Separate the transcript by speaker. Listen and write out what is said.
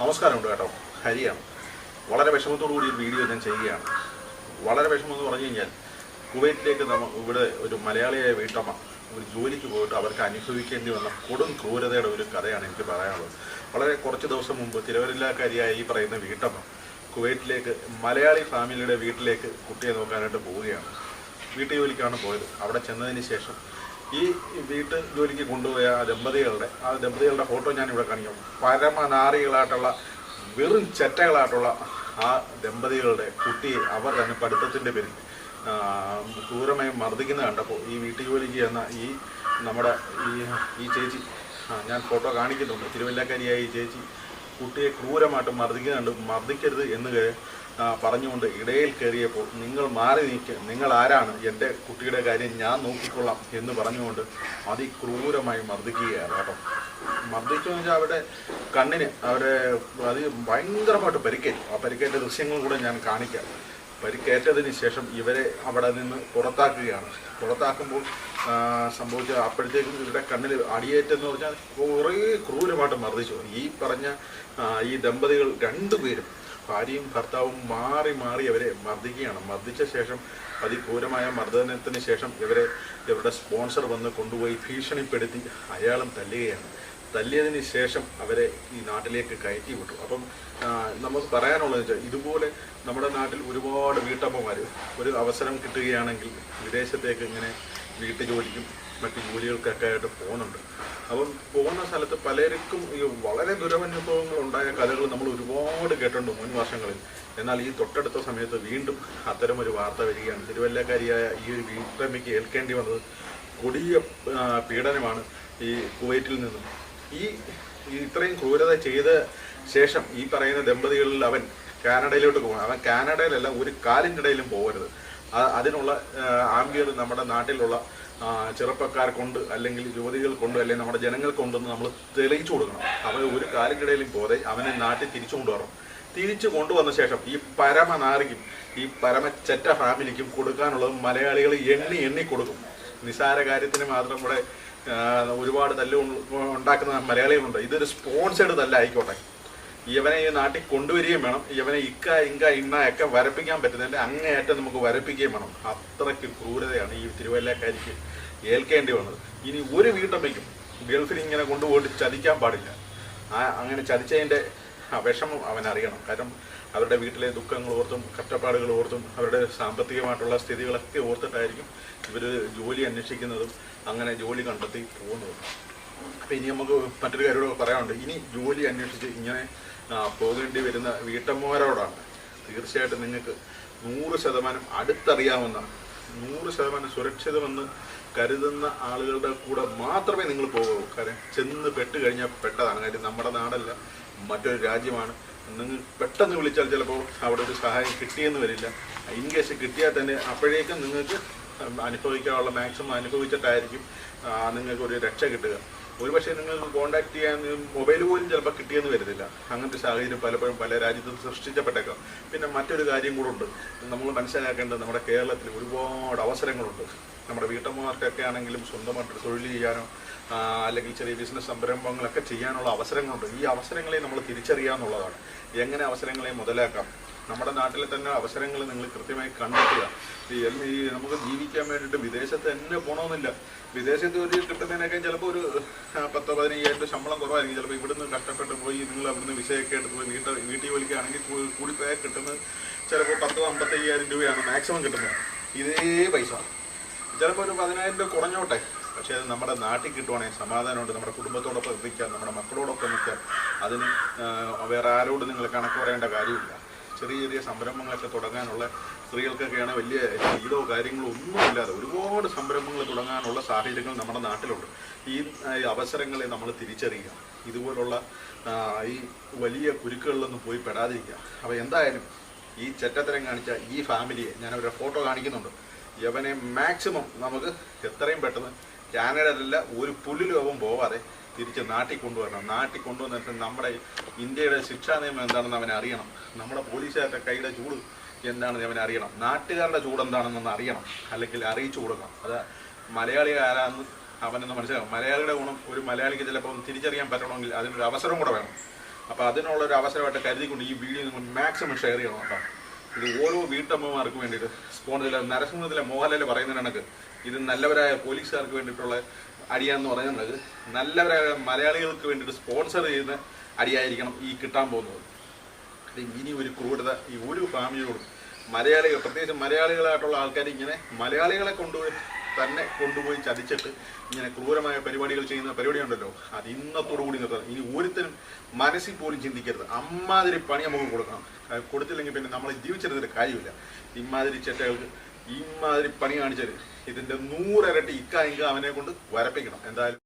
Speaker 1: നമസ്കാരമുണ്ട് കേട്ടോ. ഹരിയാണ്. വളരെ വിഷമത്തോടു കൂടി ഒരു വീഡിയോ ഞാൻ ചെയ്യുകയാണ്. വളരെ വിഷമം എന്ന് പറഞ്ഞു കഴിഞ്ഞാൽ കുവൈറ്റിലേക്ക് നമ്മ ഇവിടെ ഒരു മലയാളിയായ വീട്ടമ്മ ഒരു ജോലിക്ക് പോയിട്ട് അവർക്ക് അനുഭവിക്കേണ്ടി വന്ന കൊടും ക്രൂരതയുടെ ഒരു കഥയാണ് എനിക്ക് പറയാനുള്ളത്. വളരെ കുറച്ച് ദിവസം മുമ്പ് തിരുവല്ലക്കാരിയായ ഈ പറയുന്ന വീട്ടമ്മ കുവൈറ്റിലേക്ക് മലയാളി ഫാമിലിയുടെ വീട്ടിലേക്ക് കുട്ടിയെ നോക്കാനായിട്ട് പോവുകയാണ്. വീട്ടു ജോലിക്കാണ് പോയത്. അവിടെ ചെന്നതിന് ശേഷം ഈ വീട്ട് ജോലിക്ക് കൊണ്ടുപോയ ആ ദമ്പതികളുടെ ആ ദമ്പതികളുടെ ഫോട്ടോ ഞാൻ ഇവിടെ കാണിക്കാം. പരമനാറികളായിട്ടുള്ള വെറും ചെറ്റകളായിട്ടുള്ള ആ ദമ്പതികളുടെ കുട്ടിയെ അവർ തന്നെ പഠിത്തത്തിന്റെ പേരിൽ ക്രൂരമായി മർദ്ദിക്കുന്നത് കണ്ടപ്പോൾ ഈ വീട്ടു ജോലിക്ക് ചെന്ന ഈ നമ്മുടെ ഈ ഈ ചേച്ചി ഞാൻ ഫോട്ടോ കാണിക്കുന്നുണ്ട്. തിരുവല്ലക്കാരിയായ ഈ ചേച്ചി കുട്ടിയെ ക്രൂരമായിട്ട് മർദ്ദിക്കുന്നുണ്ട് മർദ്ദിക്കരുത് എന്ന് പറഞ്ഞുകൊണ്ട് ഇടയിൽ കയറിയപ്പോൾ നിങ്ങൾ മാറി നീക്കുക നിങ്ങൾ ആരാണ് എന്റെ കുട്ടിയുടെ കാര്യം ഞാൻ നോക്കിക്കൊള്ളാം എന്ന് പറഞ്ഞുകൊണ്ട് അതിക്രൂരമായി മർദ്ദിക്കുകയാണ് കേട്ടോ. മർദ്ദിച്ചു വെച്ചാൽ അവരുടെ കണ്ണിന് അവരെ അത് ഭയങ്കരമായിട്ട് പരിക്കേറ്റു. ആ പരിക്കേറ്റ ദൃശ്യങ്ങൾ കൂടെ ഞാൻ കാണിക്കാം. പരിക്കേറ്റതിന് ശേഷം ഇവരെ അവിടെ നിന്ന് പുറത്താക്കുകയാണ്. പുറത്താക്കുമ്പോൾ സംഭവിച്ച അപ്പോഴത്തേക്കും ഇവരുടെ കണ്ണിൽ അടിയേറ്റെന്ന് പറഞ്ഞാൽ കുറേ ക്രൂരമായിട്ട് മർദ്ദിച്ചു. ഈ പറഞ്ഞ ഈ ദമ്പതികൾ രണ്ടുപേരും ഭാര്യയും ഭർത്താവും മാറി മാറി അവരെ മർദ്ദിക്കുകയാണ്. മർദ്ദിച്ച ശേഷം അതിക്രൂരമായ മർദ്ദനത്തിന് ശേഷം ഇവരെ ഇവരുടെ സ്പോൺസർ വന്ന് കൊണ്ടുപോയി ഭീഷണിപ്പെടുത്തി അയാളും തല്ലുകയാണ്. തല്ലിയതിന് ശേഷം അവരെ ഈ നാട്ടിലേക്ക് കയറ്റി വിട്ടു. അപ്പം നമുക്ക് പറയാനുള്ളത് വെച്ചാൽ ഇതുപോലെ നമ്മുടെ നാട്ടിൽ ഒരുപാട് വീട്ടമ്മമാർ ഒരു അവസരം കിട്ടുകയാണെങ്കിൽ വിദേശത്തേക്ക് ഇങ്ങനെ വീട്ടു ജോലിക്കും മറ്റ് ജോലികൾക്കൊക്കെ ആയിട്ട് പോകുന്നുണ്ട്. അപ്പം പോകുന്ന സ്ഥലത്ത് പലർക്കും ഈ വളരെ ദുരവനുഭവങ്ങൾ ഉണ്ടായ കഥകൾ നമ്മൾ ഒരുപാട് കേട്ടിട്ടുണ്ട് മുൻ വർഷങ്ങളിൽ. എന്നാൽ ഈ തൊട്ടടുത്ത സമയത്ത് വീണ്ടും അത്തരം ഒരു വാർത്ത വരികയാണ്. തിരുവല്ലക്കാരിയായ ഈ ഒരു വീട്ടമ്മയ്ക്ക് ഏൽക്കേണ്ടി വന്നത് കൊടിയ പീഡനമാണ് ഈ കുവൈറ്റിൽ നിന്നും. ഈ ഇത്രയും ക്രൂരത ചെയ്ത ശേഷം ഈ പറയുന്ന ദമ്പതികളിൽ അവൻ കാനഡയിലോട്ട് പോകണം. അവൻ കാനഡയിലല്ല ഒരു കാലിന്റെ ഇടയിലും പോകരുത്. അതിനുള്ള ആംബിയർ നമ്മുടെ നാട്ടിലുള്ള ആ, ചെറുപ്പക്കാർ കൊണ്ട് അല്ലെങ്കിൽ യുവതികൾ കൊണ്ട് അല്ലെങ്കിൽ നമ്മുടെ ജനങ്ങൾ കൊണ്ടെന്ന് നമ്മൾ തെളിയിച്ചു കൊടുക്കണം. അവൻ ഒരു കാലിന്റെ പോതെ അവനെ നാട്ടിൽ തിരിച്ചു കൊണ്ടുവരണം. തിരിച്ചു കൊണ്ടുവന്ന ശേഷം ഈ പരമനാറിക്കും ഈ പരമച്ചറ്റ ഫാമിലിക്കും കൊടുക്കാനുള്ളത് മലയാളികൾ എണ്ണി എണ്ണി കൊടുക്കും. നിസാര കാര്യത്തിന് മാത്രം ആ, ഒരുപാട് തല്ല് ഉണ്ട- ഉണ്ടാക്കുന്ന മലയാളികളുണ്ട്. ഇതൊരു സ്പോൺസേഡ് തല്ല ആയിക്കോട്ടെ. ഇവനെ ഈ നാട്ടിൽ കൊണ്ടുവരികയും വേണം. ഇവനെ ഇക്ക ഇങ്ക ഇന്ന ഒക്കെ വരപ്പിക്കാൻ പറ്റുന്നതിന്റെ അങ്ങേയറ്റം നമുക്ക് വരപ്പിക്കുകയും വേണം. അത്രയ്ക്ക് ക്രൂരതയാണ് ഈ തിരുവല്ലക്കാരിക്ക് ഏൽക്കേണ്ടി വന്നത്. ഇനി ഒരു വീട്ടമ്മയ്ക്കും ഗൾഫിൽ ഇങ്ങനെ കൊണ്ടുപോയിട്ട് ചതിക്കാൻ പാടില്ല. ആ അങ്ങനെ ചതിച്ചതിന്റെ ആ വിഷമം അവൻ അറിയണം കാരണം അവരുടെ വീട്ടിലെ ദുഃഖങ്ങൾ ഓർത്തും കഷ്ടപ്പാടുകൾ ഓർത്തും അവരുടെ സാമ്പത്തികമായിട്ടുള്ള സ്ഥിതികളൊക്കെ ഓർത്തിട്ടായിരിക്കും ഇവർ ജോലി അന്വേഷിക്കുന്നതും അങ്ങനെ ജോലി കണ്ടെത്തി പോകുന്നതും. അപ്പം ഇനി നമുക്ക് മറ്റൊരു കാര്യം പറയാനുണ്ട്. ഇനി ജോലി അന്വേഷിച്ച് ഇങ്ങനെ പോകേണ്ടി വരുന്ന വീട്ടമ്മമാരോടാണ് തീർച്ചയായിട്ടും നിങ്ങൾക്ക് നൂറ് ശതമാനം അടുത്തറിയാവുന്ന നൂറ് ശതമാനം സുരക്ഷിതമെന്ന് കരുതുന്ന ആളുകളുടെ കൂടെ മാത്രമേ നിങ്ങൾ പോകൂ കാര്യം ചെന്ന് പെട്ട് കഴിഞ്ഞാൽ പെട്ടതാണ്. കാര്യം നമ്മുടെ നാടല്ല മറ്റൊരു രാജ്യമാണ്. നിങ്ങൾ പെട്ടെന്ന് വിളിച്ചാൽ ചിലപ്പോൾ അവിടെ ഒരു സഹായം കിട്ടിയെന്ന് വരില്ല. ഇൻ കേസ് കിട്ടിയാൽ തന്നെ അപ്പോഴേക്കും നിങ്ങൾക്ക് അനുഭവിക്കാനുള്ള മാക്സിമം അനുഭവിച്ചിട്ടായിരിക്കും നിങ്ങൾക്ക് ഒരു രക്ഷ കിട്ടുക. ഒരുപക്ഷെ നിങ്ങൾക്ക് കോൺടാക്ട് ചെയ്യാൻ മൊബൈൽ പോലും ചിലപ്പോൾ കിട്ടിയെന്ന് വരുന്നില്ല അങ്ങനത്തെ സാഹചര്യം പലപ്പോഴും പല രാജ്യത്തും സൃഷ്ടിച്ചപ്പെട്ടേക്കാം. പിന്നെ മറ്റൊരു കാര്യം കൂടെ ഉണ്ട്. നമ്മൾ മനസ്സിലാക്കേണ്ടത് നമ്മുടെ കേരളത്തിൽ ഒരുപാട് അവസരങ്ങളുണ്ട്. നമ്മുടെ വീട്ടമ്മമാർക്കൊക്കെ ആണെങ്കിലും സ്വന്തമായിട്ട് തൊഴിൽ ചെയ്യാനോ അല്ലെങ്കിൽ ചെറിയ ബിസിനസ് സംരംഭങ്ങളൊക്കെ ചെയ്യാനുള്ള അവസരങ്ങളുണ്ട്. ഈ അവസരങ്ങളെ നമ്മൾ തിരിച്ചറിയാന്നുള്ളതാണ്. എങ്ങനെ അവസരങ്ങളെ മുതലാക്കാം? നമ്മുടെ നാട്ടിലെ തന്നെ അവസരങ്ങൾ നിങ്ങൾ കൃത്യമായി കണ്ടെത്തുക. ഈ നമുക്ക് ജീവിക്കാൻ വേണ്ടിയിട്ട് വിദേശത്ത് തന്നെ പോകണമെന്നില്ല വിദേശത്ത് ഒരു കിട്ടുന്നതിനൊക്കെ ചിലപ്പോൾ ഒരു പത്തോ പതിനയ്യായിരം ശമ്പളം കുറവായിരിക്കും. ചിലപ്പോൾ ഇവിടുന്ന് കഷ്ടപ്പെട്ട് പോയി നിങ്ങൾ അവിടുന്ന് വിഷയമൊക്കെ എടുത്ത് പോയി വീട്ടിൽ വീട്ടിൽ വിളിക്കുകയാണെങ്കിൽ കൂടി കൂടിപ്പോയാൽ കിട്ടുന്നത് ചിലപ്പോൾ പത്തോ അമ്പത്തയ്യായിരം രൂപയാണ് മാക്സിമം കിട്ടുന്നത്. ഇതേ പൈസ. ചിലപ്പോൾ ഒരു പതിനായിരം രൂപ കുറഞ്ഞോട്ടെ. പക്ഷേ അത് നമ്മുടെ നാട്ടിൽ കിട്ടുവാണെങ്കിൽ സമാധാനമുണ്ട്. നമ്മുടെ കുടുംബത്തോടൊപ്പം നിൽക്കാം. നമ്മുടെ മക്കളോടൊപ്പം നിൽക്കാം. അതിന് വേറെ ആരോട് നിങ്ങൾ കണക്ക് പറയേണ്ട കാര്യമില്ല. ചെറിയ ചെറിയ സംരംഭങ്ങളൊക്കെ തുടങ്ങാനുള്ള സ്ത്രീകൾക്കൊക്കെയാണ് വലിയ ശീലോ കാര്യങ്ങളോ ഒന്നും ഇല്ലാതെ ഒരുപാട് സംരംഭങ്ങൾ തുടങ്ങാനുള്ള സാഹചര്യങ്ങൾ നമ്മുടെ നാട്ടിലുണ്ട്. ഈ അവസരങ്ങളെ നമ്മൾ തിരിച്ചറിയുക. ഇതുപോലുള്ള ഈ വലിയ കുരുക്കുകളിലൊന്നും പോയി പെടാതിരിക്കുക. അപ്പോൾ എന്തായാലും ഈ ചെറ്റത്തരം കാണിച്ച ഈ ഫാമിലിയെ ഞാൻ അവരുടെ ഫോട്ടോ കാണിക്കുന്നുണ്ട്. യവനെ മാക്സിമം നമുക്ക് എത്രയും പെട്ടെന്ന് കാനഡയിലല്ല ഒരു പുല്ലിലും അവൻ പോവാതെ തിരിച്ച് നാട്ടിൽ കൊണ്ടുവരണം. നാട്ടിൽ കൊണ്ടുവന്നിട്ട് നമ്മുടെ ഇന്ത്യയുടെ ശിക്ഷാ നിയമം എന്താണെന്ന് അവനെ അറിയണം. നമ്മുടെ പോലീസുകാരുടെ കൈയുടെ ചൂട് എന്താണെന്ന് അവനെ അറിയണം. നാട്ടുകാരുടെ ചൂട് എന്താണെന്നൊന്ന് അറിയണം. അല്ലെങ്കിൽ അറിയിച്ചു കൊടുക്കണം. അത് മലയാളി ആരാന്ന് അവനൊന്ന് മനസ്സിലാവും. മലയാളിയുടെ ഗുണം ഒരു മലയാളിക്ക് ചിലപ്പോൾ തിരിച്ചറിയാൻ പറ്റണമെങ്കിൽ അതിനൊരു അവസരം കൂടെ വേണം. അപ്പോൾ അതിനുള്ള ഒരു അവസരമായിട്ട് കരുതിക്കൊണ്ട് ഈ വീഡിയോ നിങ്ങൾ മാക്സിമം ഷെയർ ചെയ്യണം കേട്ടോ. ഇത് ഓരോ വീട്ടമ്മമാർക്ക് വേണ്ടിയിട്ട് സ്പോൺസർ നരസിംഹത്തിലെ മോഹൻലാൽ പറയുന്ന കണക്ക്. ഇത് നല്ലവരായ പോലീസുകാർക്ക് വേണ്ടിയിട്ടുള്ള അടിയാന്ന് പറയുന്നത് നല്ല മലയാളികൾക്ക് വേണ്ടിയിട്ട് സ്പോൺസർ ചെയ്യുന്ന അടിയായിരിക്കണം ഈ കിട്ടാൻ പോകുന്നത്. ഇനി ഒരു ക്രൂരത ഈ ഒരു ഫാമിലിയോടും മലയാളികൾ പ്രത്യേകിച്ച് മലയാളികളായിട്ടുള്ള ആൾക്കാർ ഇങ്ങനെ മലയാളികളെ കൊണ്ടുപോയി തന്നെ കൊണ്ടുപോയി ചതിച്ചിട്ട് ഇങ്ങനെ ക്രൂരമായ പരിപാടികൾ ചെയ്യുന്ന പരിപാടി ഉണ്ടല്ലോ അത് ഇന്നത്തോടു കൂടി നിർത്തണം ഇനി ഒരുത്തരും മനസ്സിൽ പോലും ചിന്തിക്കരുത്. അമ്മാതിരി പണി നമുക്ക് കൊടുക്കണം. കൊടുത്തില്ലെങ്കിൽ പിന്നെ നമ്മൾ ജീവിച്ചിരുന്നൊരു കാര്യമില്ല. ഇമ്മാതിരി ചെറ്റകൾക്ക് ഇമാതിരി പണി കാണിച്ചാൽ ഇതിന്റെ നൂറിരട്ടി ഇക്ക ഇങ്ക അവനെ കൊണ്ട് വരപ്പിക്കണം. എന്തായാലും